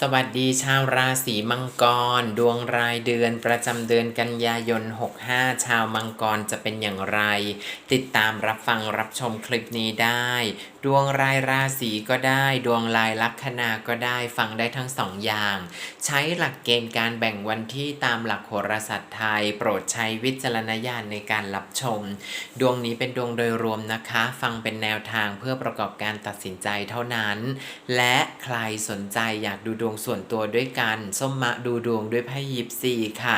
สวัสดีชาวราศีมังกร ดวงรายเดือนประจำเดือนกันยายน 65 ชาวมังกรจะเป็นอย่างไร ติดตามรับฟังรับชมคลิปนี้ได้ ดวงรายราศีก็ได้ ดวงลายลัคนาก็ได้ฟังได้ทั้งสองอย่าง ใช้หลักเกณฑ์การแบ่งวันที่ตามหลักโหราศาสตร์ไทย โปรดใช้วิจารณญาณในการรับชม ดวงนี้เป็นดวงโดยรวมนะคะ ฟังเป็นแนวทางเพื่อประกอบการตัดสินใจเท่านั้น และใครสนใจอยากดูดวงส่วนตัวด้วยกันส้มมะดูดวงด้วยไพ่ยิปซีค่ะ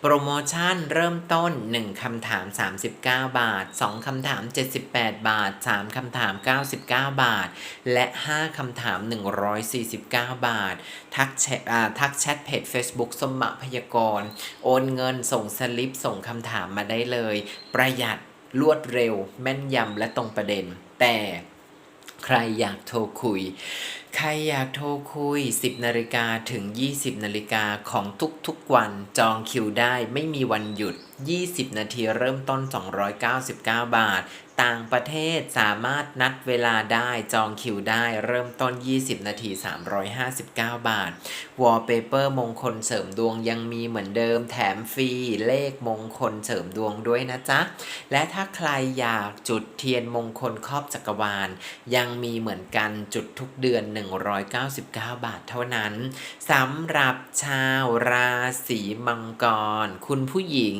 โปรโมชั่นเริ่มต้น 1คำถาม 39 บาท 2คำถาม 78 บาท 3คำถาม99บาท และ 5 คำถาม 149 บาท ทักแชททักแชทเพจ Facebook สมมะพยากรณ์โอนเงินส่งสลิปส่งคำถามมาได้เลย ประหยัดรวดเร็ว แม่นยำและตรงประเด็น แต่ใครอยากโทรคุย ใครอยากโทรคุย 10นาฬิกาถึง 20นาฬิกาของทุกๆวันจองคิวได้ไม่มีวันหยุด20 นาทีเริ่มต้น 299 บาท ต่างประเทศสามารถนัดเวลาได้จองคิวได้เริ่มต้น 20 นาที 359 บาท วอลเปเปอร์มงคลเสริมดวงยังมีเหมือนเดิมแถมฟรีเลขมงคลเสริมดวงด้วยนะจ๊ะ และถ้าใครอยากจุดเทียนมงคลครอบจักรวาล ยังมีเหมือนกันจุดทุกเดือน 199 บาทเท่านั้นสำหรับชาวราศีมังกร คุณผู้หญิง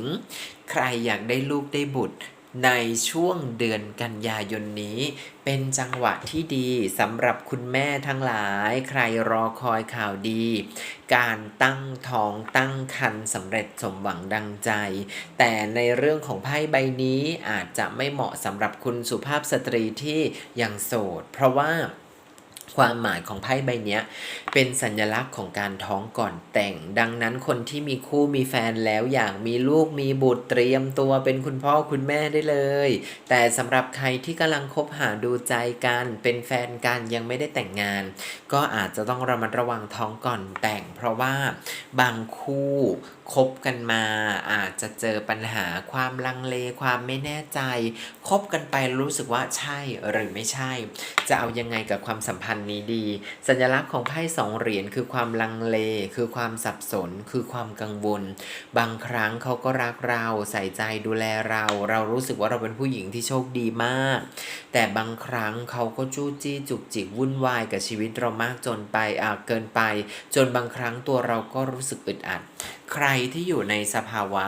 ใครอยากได้ลูกได้บุตรในช่วงเดือนกันยายนนี้ เป็นจังหวะที่ดีสำหรับคุณแม่ทั้งหลาย ใครรอคอยข่าวดี การตั้งท้องตั้งครรภ์สำเร็จสมหวังดังใจ แต่ในเรื่องของไพ่ใบนี้อาจจะไม่เหมาะสำหรับคุณสุภาพสตรีที่ยังโสด เพราะว่า ความหมายของไพ่ใบนี้เป็นสัญลักษณ์ของการท้องก่อนแต่ง ดังนั้นคนที่มีคู่มีแฟนแล้วอยากมีลูกมีบุตรเตรียมตัวเป็นคุณพ่อคุณแม่ได้เลย แต่สำหรับใครที่กำลังคบหาดูใจกัน เป็นแฟนกันยังไม่ได้แต่งงาน ก็อาจจะต้องระมัดระวังท้องก่อนแต่ง เพราะว่าบางคู่คบกันมา อาจจะเจอปัญหาความลังเลความไม่แน่ใจ คบกันไปรู้สึกว่าใช่หรือไม่ใช่ จะเอายังไงกับความสัมพันธ์นี้ดี สัญลักษณ์ของไพ่สองเหรียญคือความลังเล คือความสับสน คือความกังวล บางครั้งเขาก็รักเราใส่ใจดูแลเรา เรารู้สึกว่าเราเป็นผู้หญิงที่โชคดีมาก แต่บางครั้งเขาก็จู้จี้จุกจิกวุ่นวายกับชีวิตเรามากจนไปอ่าเกินไป จนบางครั้งตัวเราก็รู้สึกอึดอัด ใครที่อยู่ในสภาวะ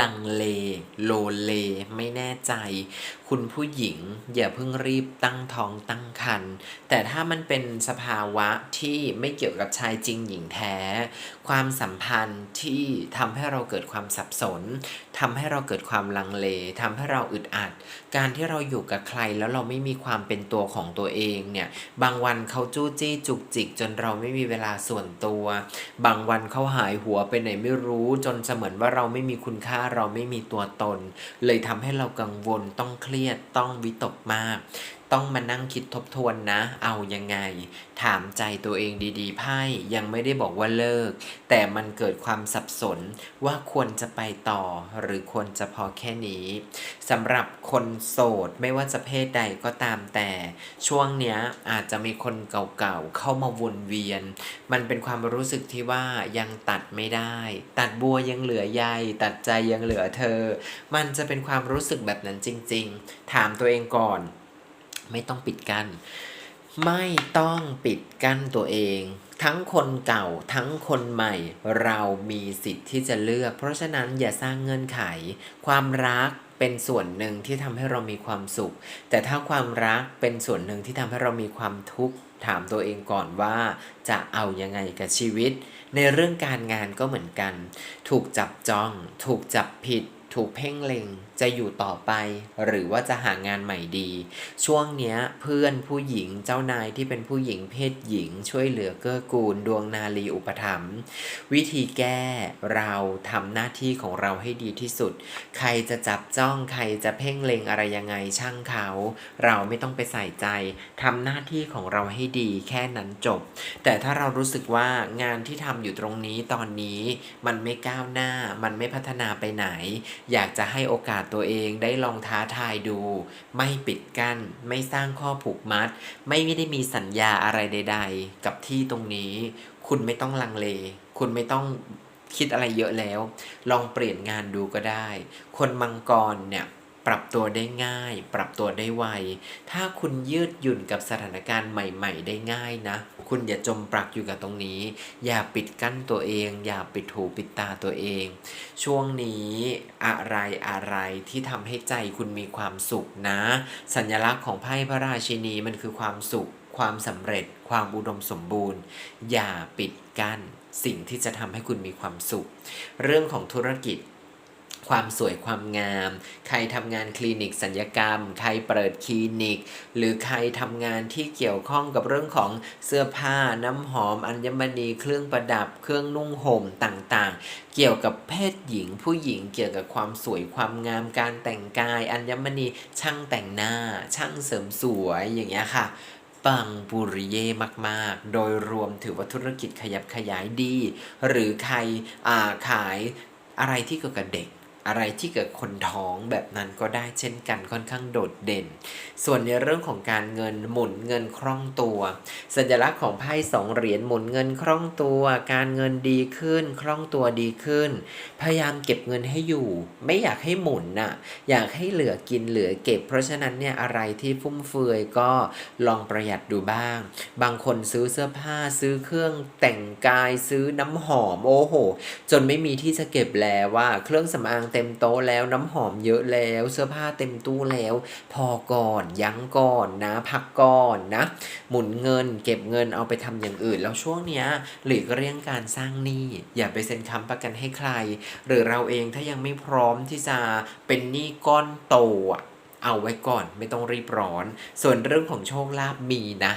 ลังเล โลเลไม่แน่ใจ คุณผู้หญิงอย่าเพิ่งรีบตั้งท้องตั้งครรภ์แต่ถ้ามันเป็นสภาวะที่ไม่เกี่ยวกับชายจริงหญิงแท้ ความสัมพันธ์ที่ทำให้เราเกิดความสับสนทำให้เราเกิดความลังเลทำให้เราอึดอัด การที่เราอยู่กับใครแล้วเราไม่มีความเป็นตัวของตัวเองเนี่ย บางวันเขาจู้จี้จุกจิก จนเราไม่มีเวลาส่วนตัว บางวันเขาหายหัวไปไหนไม่รู้ จนเสมือนว่าเราไม่มีคุณค่าาเราไม่มีตัวตน เลยทำให้เรากังวลต้องเครียดต้องวิตกมาก ต้องมานั่งคิดทบทวนนะ เอายังไง ถามใจตัวเองดีๆไพ่ยังไม่ได้บอกว่าเลิก แต่มันเกิดความสับสนว่าควรจะไปต่อ หรือควรจะพอแค่นี้สำหรับคนโสดไม่ว่าจะเพศใดก็ตามแต่ ช่วงเนี้ยอาจจะมีคนเก่าๆเข้ามาวนเวียน มันเป็นความรู้สึกที่ว่ายังตัดไม่ได้ ตัดบัวยังเหลือใยตัดใจยังเหลือเธอ มันจะเป็นความรู้สึกแบบนั้นจริง ๆ ถามตัวเองก่อน ไม่ต้องปิดกั้นไม่ต้องปิดกั้นตัวเอง ทั้งคนเก่าทั้งคนใหม่ เรามีสิทธิ์ที่จะเลือก เพราะฉะนั้นอย่าสร้างเงื่อนไข ความรักเป็นส่วนหนึ่งที่ทำให้เรามีความสุข แต่ถ้าความรักเป็นส่วนหนึ่งที่ทำให้เรามีความทุกข์ถามตัวเองก่อนว่าจะเอายังไงกับชีวิต ในเรื่องการงานก็เหมือนกัน ถูกจับจ้อง ถูกจับผิด ถูกเพ่งเล็งจะอยู่ต่อไป หรือว่าจะหางานใหม่ดี ช่วงเนี้ยเพื่อนผู้หญิงเจ้านายที่เป็นผู้หญิงเพศหญิง ช่วยเหลือเกื้อกูล ดวงนาลีอุปถัมภ์วิธีแก้เราทำหน้าที่ของเราให้ดีที่สุด ใครจะจับจ้องใครจะเพ่งเล็งอะไรยังไงช่างเขา เราไม่ต้องไปใส่ใจทำหน้าที่ของเราให้ดีแค่นั้นจบ แต่ถ้าเรารู้สึกว่างานที่ทำอยู่ตรงนี้ตอนนี้มันไม่ก้าวหน้ามันไม่พัฒนาไปไหน อยากจะให้โอกาสตัวเองได้ลองท้าทายดู ไม่ปิดกั้น ไม่สร้างข้อผูกมัด ไม่ได้มีสัญญาอะไรใด ๆ กับที่ตรงนี้ คุณไม่ต้องลังเล คุณไม่ต้องคิดอะไรเยอะแล้ว ลองเปลี่ยนงานดูก็ได้ คนมังกรเนี่ย ปรับตัวได้ง่าย ปรับตัวได้ไว ถ้าคุณยืดหยุ่นกับสถานการณ์ใหม่ ๆ ได้ง่ายนะ คุณอย่าจมปลักอยู่กับตรงนี้ อย่าปิดกั้นตัวเอง อย่าปิดหูปิดตาตัวเอง ช่วงนี้อะไรอะไรที่ทำให้ใจคุณมีความสุขนะ สัญลักษณ์ของไพ่พระราชินีมันคือความสุข ความสำเร็จ ความอุดมสมบูรณ์ อย่าปิดกั้นสิ่งที่จะทำให้คุณมีความสุข เรื่องของธุรกิจ ความสวยความงาม ใครทำงานคลินิกสัญญกรรม ใครเปิดคลินิก หรือใครทำงานที่เกี่ยวข้องกับเรื่องของเสื้อผ้าน้ำหอม อัญมณีเครื่องประดับ เครื่องนุ่งห่มต่างๆ เกี่ยวกับเพศหญิง ผู้หญิงเกี่ยวกับความสวยความงาม การแต่งกาย อัญมณีช่างแต่งหน้า ช่างเสริมสวยอย่างเงี้ยค่ะปังปุริเย่มาก ๆ โดยรวมถือว่าธุรกิจขยับขยายดี หรือใครขายอะไรที่เกี่ยวกับเด็ก อะไรที่เกิดคนท้องแบบนั้นก็ได้เช่นกันค่อนข้างโดดเด่น ส่วนในเรื่องของการเงินหมุนเงินคล่องตัว สัญลักษณ์ของไพ่สองเหรียญหมุนเงินคล่องตัว การเงินดีขึ้นคล่องตัวดีขึ้น พยายามเก็บเงินให้อยู่ ไม่อยากให้หมุนน่ะอยากให้เหลือกินเหลือเก็บ เพราะฉะนั้นเนี่ยอะไรที่ฟุ่มเฟือยก็ลองประหยัดดูบ้าง บางคนซื้อเสื้อผ้าซื้อเครื่องแต่งกายซื้อน้ำหอมโอ้โห จนไม่มีที่จะเก็บแล้วว่าเครื่องสำอางเต็มโต๊ะแล้วน้ำหอมเยอะแล้ว เสื้อผ้าเต็มตู้แล้ว พอก่อนยั้งก่อนนะ พักก่อนนะ หมุนเงิน เก็บเงินเอาไปทำอย่างอื่น แล้วช่วงเนี้ยหลีกเลี่ยงการสร้างหนี้อย่าไปเซ็นค้ำประกันให้ใคร หรือเราเองถ้ายังไม่พร้อมที่จะเป็นหนี้ก้อนโตอะ เอาไว้ก่อนไม่ต้องรีบร้อน ส่วนเรื่องของโชคลาภมีนะ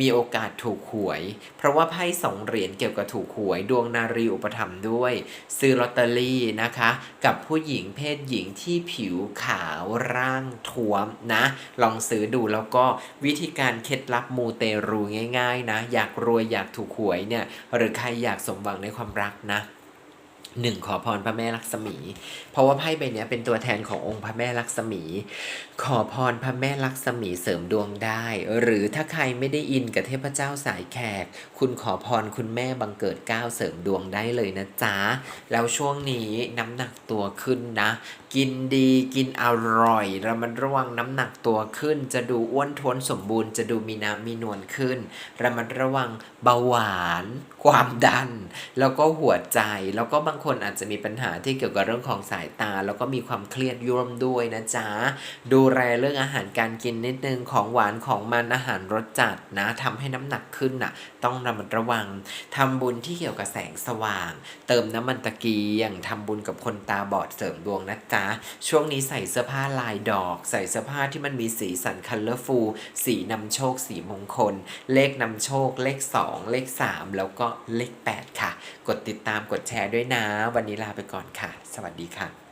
มีโอกาสถูกหวย เพราะว่าไพ่สองเหรียญเกี่ยวกับถูกหวย ดวงนารีอุปถัมด้วย ซื้อลอตเตอรี่นะคะ กับผู้หญิงเพศหญิงที่ผิวขาวร่างท้วมนะ ลองซื้อดูแล้วก็วิธีการเคล็ดลับมูเตรูง่าย ๆ นะ อยากรวยอยากถูกหวยเนี่ยหรือใครอยากสมหวังในความรักนะ หนึ่งขอพรพระแม่ลักษมี เพราะว่าไพ่ใบนี้เป็นตัวแทนขององค์พระแม่ลักษมี ขอพรพระแม่ลักษมีเสริมดวงได้ หรือถ้าใครไม่ได้อินกับเทพเจ้าสายแขก คุณขอพรคุณแม่บังเกิดก้าวเสริมดวงได้เลยนะจ๊ะ แล้วช่วงนี้น้ำหนักตัวขึ้นนะ กินดีกินอร่อยระมัดระวังน้ำหนักตัวขึ้น จะดูอ้วนท้วนสมบูรณ์จะดูมีน้ำมีนวลขึ้นระมัดระวังเบาหวาน ความดัน แล้วก็หัวใจแล้วก็บางคนคนอาจจะมีปัญหาที่เกี่ยวกับเรื่องของสายตา แล้วก็มีความเครียดร่วมด้วยนะจ๊ะ ดูแลเรื่องอาหารการกินนิดนึงของหวานของมันอาหารรสจัดนะทำให้น้ำหนักขึ้นน่ะ ต้องระมัดระวังทำบุญที่เกี่ยวกับแสงสว่าง เติมน้ำมันตะเกียงทำบุญกับคนตาบอดเสริมดวงนะจ๊ะ ช่วงนี้ใส่เสื้อผ้าลายดอก ใส่เสื้อผ้าที่มันมีสีสันคัลเลอร์ฟูลสีนำโชค สีมงคล เลขนำโชค เลข 2 เลข 3 แล้วก็เลข 8 ค่ะ กดติดตามกดแชร์ด้วยนะวันนี้ลาไปก่อนค่ะ สวัสดีค่ะ